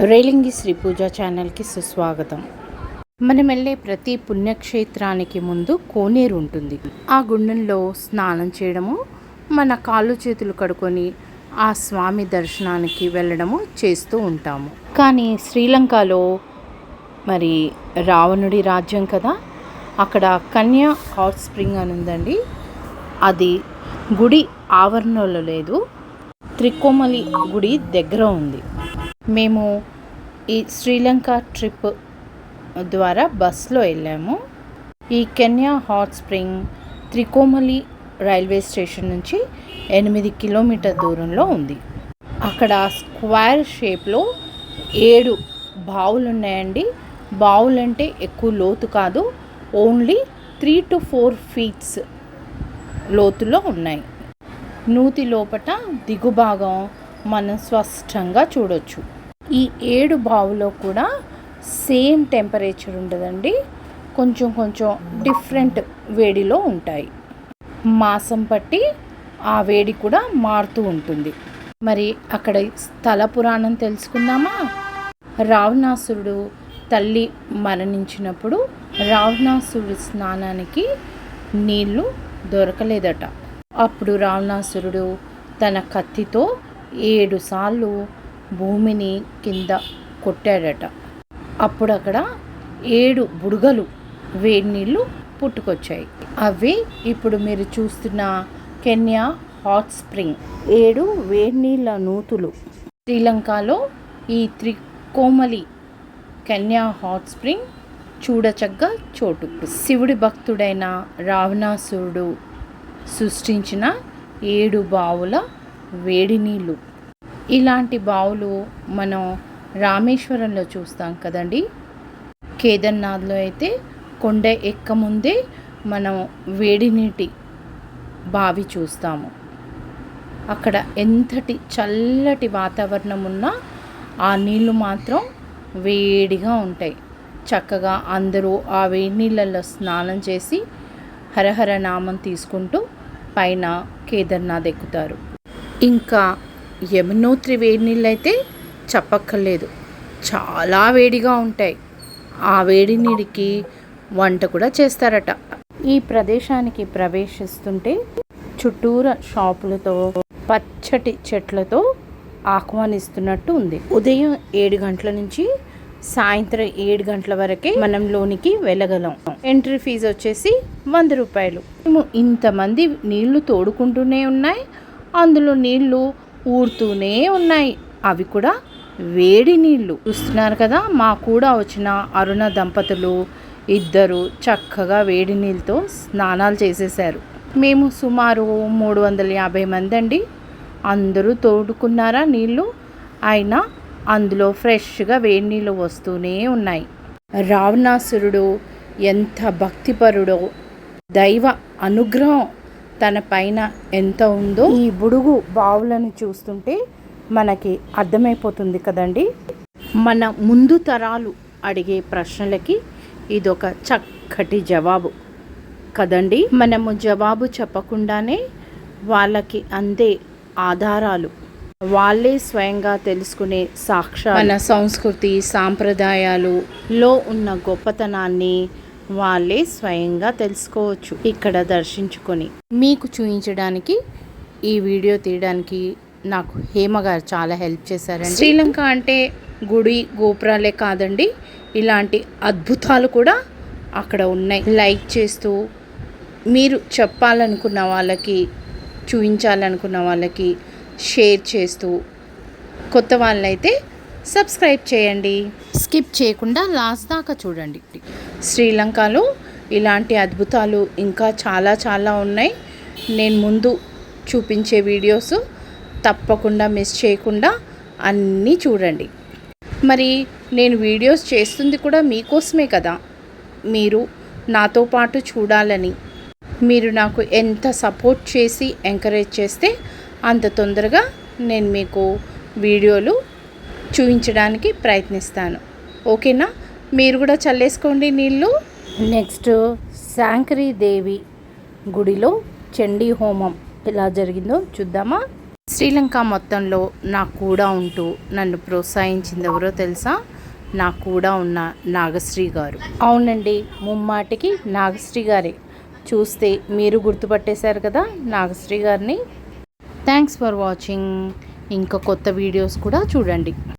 రేలింగి శ్రీ పూజ ఛానల్కి సుస్వాగతం. మనం వెళ్ళే ప్రతి పుణ్యక్షేత్రానికి ముందు కోనేరు ఉంటుంది. ఆ గుండంలో స్నానం చేయడము మన కాళ్ళు చేతులు కడుకొని ఆ స్వామి దర్శనానికి వెళ్ళడము చేస్తూ ఉంటాము. కానీ శ్రీలంకలో మరి రావణుడి రాజ్యం కదా అక్కడ కన్యా హాట్ స్ప్రింగ్ అని ఉందండి. అది గుడి ఆవరణలో లేదు త్రికోమలి గుడి దగ్గర ఉంది. మేము ఈ శ్రీలంక ట్రిప్ ద్వారా బస్లో వెళ్ళాము. ఈ Kanniya hot spring Trincomalee railway station నుంచి ఎనిమిది కిలోమీటర్ దూరంలో ఉంది. అక్కడ స్క్వేర్ షేప్లో ఏడు బావులు ఉన్నాయండి బావులు అంటే ఎక్కువ లోతు కాదు. Only three to four feets లోతులో ఉన్నాయి. నూతి లోపట దిగు భాగం మనం స్పష్టంగా చూడొచ్చు. ఈ ఏడు బావులో కూడా సేమ్ టెంపరేచర్ ఉండదండి. కొంచెం కొంచెం డిఫరెంట్ వేడిలో ఉంటాయి. మాసం పట్టి ఆ వేడి కూడా మారుతూ ఉంటుంది. మరి అక్కడ స్థల పురాణం తెలుసుకుందామా? రావణాసురుడు తల్లి మరణించినప్పుడు రావణాసురుడి స్నానానికి నీళ్ళు దొరకలేదట. అప్పుడు రావణాసురుడు తన కత్తితో ఏడు సార్లు భూమిని కింద కొట్టాడట. అప్పుడు అక్కడ ఏడు బుడగలు వేడి నీళ్ళు పుట్టుకొచ్చాయి. అవి ఇప్పుడు మీరు చూస్తున్న కెన్యా హాట్ స్ప్రింగ్. ఏడు వేడి నీళ్ళ నూతులు. శ్రీలంకలో ఈ త్రికోమలి కన్యా హాట్ స్ప్రింగ్ చూడచగ్గ చోటు. శివుడి భక్తుడైన రావణాసురుడు సృష్టించిన ఏడు బావుల వేడి నీళ్ళు. ఇలాంటి బావులు మనం రామేశ్వరంలో చూస్తాం కదండి? కేదార్నాథ్లో అయితే కొండ ఎక్కముందే మనం వేడి నీటి బావి చూస్తాము. అక్కడ ఎంతటి చల్లటి వాతావరణం ఉన్నా ఆ నీళ్ళు మాత్రం వేడిగా ఉంటాయి. చక్కగా అందరూ ఆ వేడి నీళ్ళల్లో స్నానం చేసి హరహర నామం తీసుకుంటూ పైన కేదార్నాథ్ ఎక్కుతారు. ఇంకా యమునోత్రి వేడి నీళ్ళు అయితే చెప్పక్కర్లేదు. చాలా వేడిగా ఉంటాయి. ఆ వేడి నీటికి వంట కూడా చేస్తారట. ఈ ప్రదేశానికి ప్రవేశిస్తుంటే చుట్టూర షాపులతో పచ్చటి చెట్లతో ఆహ్వానిస్తున్నట్టు ఉంది. ఉదయం ఏడు గంటల నుంచి సాయంత్రం ఏడు గంటల వరకే మనం లోనికి వెళ్ళగలం. ఎంట్రీ ఫీజు వచ్చేసి వంద రూపాయలు. మేము ఇంతమంది నీళ్ళు తోడుకుంటూనే ఉన్నాయి. అందులో నీళ్ళు ఊరుతూనే ఉన్నాయి. అవి కూడా వేడి నీళ్ళు. చూస్తున్నారు కదా మా కూడా వచ్చిన అరుణ దంపతులు ఇద్దరు చక్కగా వేడి నీళ్ళతో స్నానాలు చేసేసారు మేము సుమారు మూడు వందల యాభై మంది అండి. అందరూ తోడుకున్నారా నీళ్ళు అయినా అందులో ఫ్రెష్గా వేడి నీళ్ళు వస్తూనే ఉన్నాయి. రావణాసురుడు ఎంత భక్తిపరుడో దైవ అనుగ్రహం తన పైన ఎంత ఉందో ఈ బుడుగు బావులను చూస్తుంటే మనకి అర్థమైపోతుంది కదండి. మన ముందు తరాలు అడిగే ప్రశ్నలకి ఇదొక చక్కటి జవాబు కదండి. మనము జవాబు చెప్పకుండానే వాళ్ళకి అందే ఆధారాలు. వాళ్ళే స్వయంగా తెలుసుకునే సాక్షా మన సంస్కృతి సాంప్రదాయాలులో ఉన్న గొప్పతనాన్ని వాళ్ళే స్వయంగా తెలుసుకోవచ్చు. ఇక్కడ దర్శించుకొని మీకు చూపించడానికి ఈ వీడియో తీయడానికి నాకు హేమ గారు చాలా హెల్ప్ చేశారండి. శ్రీలంక అంటే గుడి గోపురాలే కాదండి. ఇలాంటి అద్భుతాలు కూడా అక్కడ ఉన్నాయి. లైక్ చేస్తూ మీరు చెప్పాలనుకున్న వాళ్ళకి చూపించాలనుకున్న వాళ్ళకి షేర్ చేస్తూ కొత్త వాళ్ళైతే సబ్స్క్రైబ్ చేయండి. స్కిప్ చేయకుండా లాస్ట్ దాకా చూడండి. శ్రీలంకలో ఇలాంటి అద్భుతాలు ఇంకా చాలా చాలా ఉన్నాయి. నేను ముందు చూపించే వీడియోస్ తప్పకుండా మిస్ చేయకుండా అన్నీ చూడండి. మరి నేను వీడియోస్ చేస్తుంది కూడా మీకోసమే కదా. మీరు నాతో పాటు చూడాలని. మీరు నాకు ఎంత సపోర్ట్ చేసి ఎంకరేజ్ చేస్తే అంత తొందరగా నేను మీకు వీడియోలు చూపించడానికి ప్రయత్నిస్తాను. ఓకేనా? మీరు కూడా చల్లేసుకోండి నీళ్ళు నెక్స్ట్ శాంకరీ దేవి గుడిలో చండీ హోమం ఎలా జరిగిందో చూద్దామా? శ్రీలంక మొత్తంలో నాకు కూడా ఉంటూ నన్ను ప్రోత్సహించింది ఎవరో తెలుసా? నాకు కూడా ఉన్న నాగశ్రీ గారు. అవునండి ముమ్మాటికి నాగశ్రీ గారే. చూస్తే మీరు గుర్తుపట్టేశారు కదా నాగశ్రీ గారిని. Thanks for watching. ఇంకా కొత్త వీడియోస్ కూడా చూడండి.